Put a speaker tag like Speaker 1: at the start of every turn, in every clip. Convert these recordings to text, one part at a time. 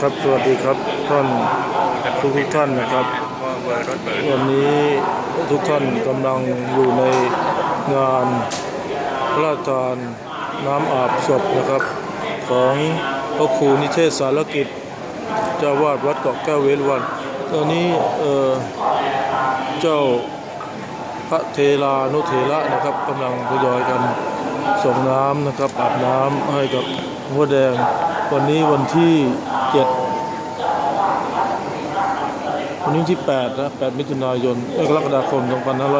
Speaker 1: ครับสวัสดีครับท่านทุกทุกท่านนะครับ
Speaker 2: วั
Speaker 1: นนี้ทุกท่านกำลังอยู่ในงานพระราชทานน้ำอาบศพนะครับ ของพระครูนิเทศสารกิจเจ้าวาดวัดเกาะแก้วเวรวัน ตอนนี้เออเจ้าพระเทลานุเทระนะครับกำลังทยอยกันส่งน้ำนะครับอาบน้ำให้กับ หัวแดง วันนี้วันที่เจ็ดวันนี้ที่8นะ8มิถุนายนเอ้ยกรกฎาคม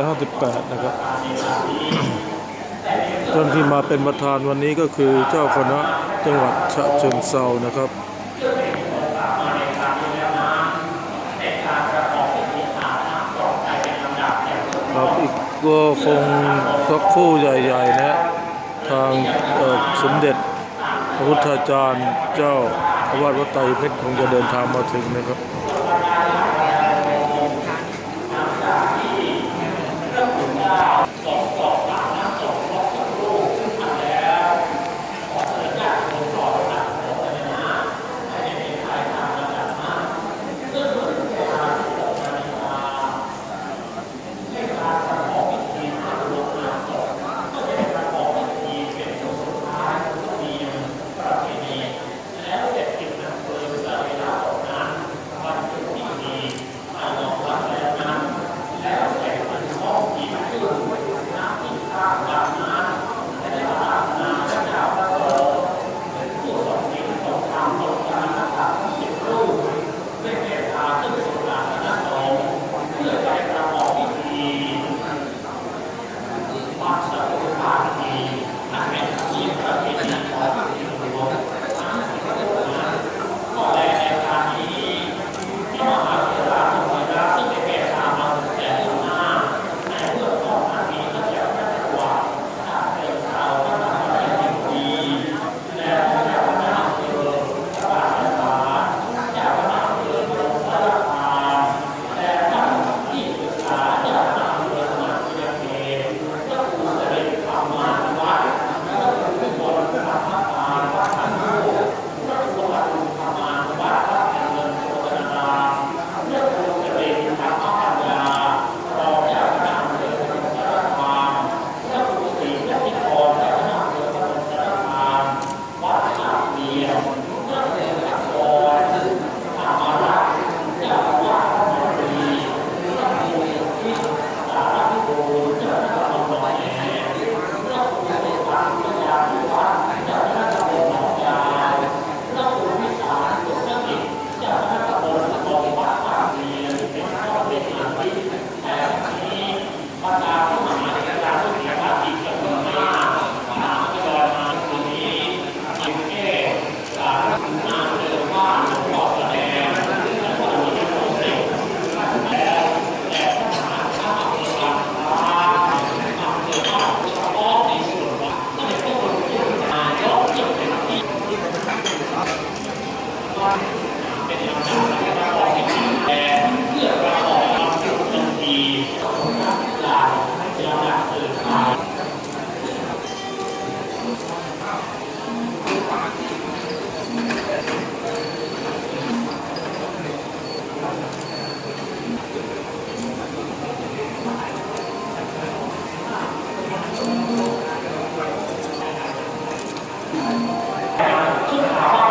Speaker 1: 2558นะครับท่านที่มาเป็นประธานวันนี้ก็คือเจ้าคณะจังหวัดฉะเชิงเซานะครับครับอีกก็คงสักคู่ใหญ่ ๆ นะ ทางสมเด็จ พระพุทธาจารย์เจ้าอาวาสวัดไตรเพชรคงจะเดินทางมาถึงนะครับ
Speaker 3: Thank you.